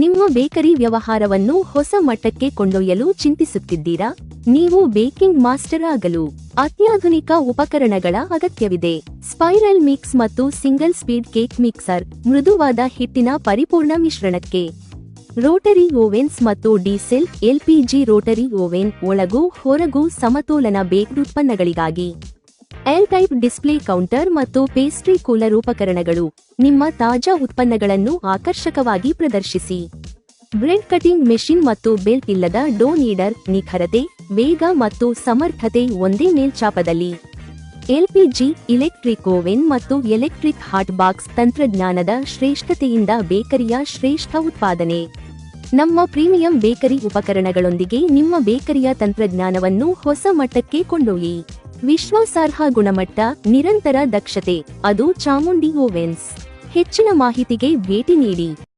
ನಿಮ್ಮ ಬೇಕರಿ ವ್ಯವಹಾರವನ್ನು ಹೊಸ ಮಟ್ಟಕ್ಕೆ ಕೊಂಡೊಯ್ಯಲು ಚಿಂತಿಸುತ್ತಿದ್ದೀರಾ? ನೀವು ಬೇಕಿಂಗ್ ಮಾಸ್ಟರ್ ಆಗಲು ಅತ್ಯಾಧುನಿಕ ಉಪಕರಣಗಳ ಅಗತ್ಯವಿದೆ. ಸ್ಪೈರಲ್ ಮಿಕ್ಸ್ ಮತ್ತು ಸಿಂಗಲ್ ಸ್ಪೀಡ್ ಕೇಕ್ ಮಿಕ್ಸರ್, ಮೃದುವಾದ ಹಿಟ್ಟಿನ ಪರಿಪೂರ್ಣ ಮಿಶ್ರಣಕ್ಕೆ. ರೋಟರಿ ಓವೆನ್ಸ್ ಮತ್ತು ಡೀಸೆಲ್, ಎಲ್ಪಿಜಿ ರೋಟರಿ ಓವೆನ್ ಒಳಗೂ ಹೊರಗೂ ಸಮತೋಲನ ಬೇಕ್ ಉತ್ಪನ್ನಗಳಿಗಾಗಿ. ಎಲ್ ಟೈಪ್ ಡಿಸ್ಪ್ಲೇ ಕೌಂಟರ್ ಮತ್ತು ಪೇಸ್ಟ್ರಿ ಕೂಲರ್ ಉಪಕರಣಗಳು ನಿಮ್ಮ ತಾಜಾ ಉತ್ಪನ್ನಗಳನ್ನು ಆಕರ್ಷಕವಾಗಿ ಪ್ರದರ್ಶಿಸಿ. ಬ್ರೆಡ್ ಕಟಿಂಗ್ ಮೆಷಿನ್ ಮತ್ತು ಬೆಲ್ಟ್ ಇಲ್ಲದ ಡೋ ನೀಡರ್ ನಿಖರತೆ, ವೇಗ ಮತ್ತು ಸಮರ್ಥತೆ ಒಂದೇ ಮೇಲ್ಚಾಪದಲ್ಲಿ ಎಲ್ಪಿಜಿ ಇಲೆಕ್ಟ್ರಿಕ್ ಓವೆನ್ ಮತ್ತು ಎಲೆಕ್ಟ್ರಿಕ್ ಹಾಟ್ ಬಾಕ್ಸ್ ತಂತ್ರಜ್ಞಾನದ ಶ್ರೇಷ್ಠತೆಯಿಂದ ಬೇಕರಿಯ ಶ್ರೇಷ್ಠ ಉತ್ಪಾದನೆ. ನಮ್ಮ ಪ್ರೀಮಿಯಂ ಬೇಕರಿ ಉಪಕರಣಗಳೊಂದಿಗೆ ನಿಮ್ಮ ಬೇಕರಿಯ ತಂತ್ರಜ್ಞಾನವನ್ನು ಹೊಸ ಮಟ್ಟಕ್ಕೆ ಕೊಂಡೊಯ್ಯಿ. ವಿಶ್ವಾಸಾರ್ಹ ಗುಣಮಟ್ಟ ನಿರಂತರ ದಕ್ಷತೆ ಅದು ಚಾಮುಂಡಿ ಓವೆನ್ಸ್. ಹೆಚ್ಚಿನ ಮಾಹಿತಿಗೆ ಭೇಟಿ ನೀಡಿ.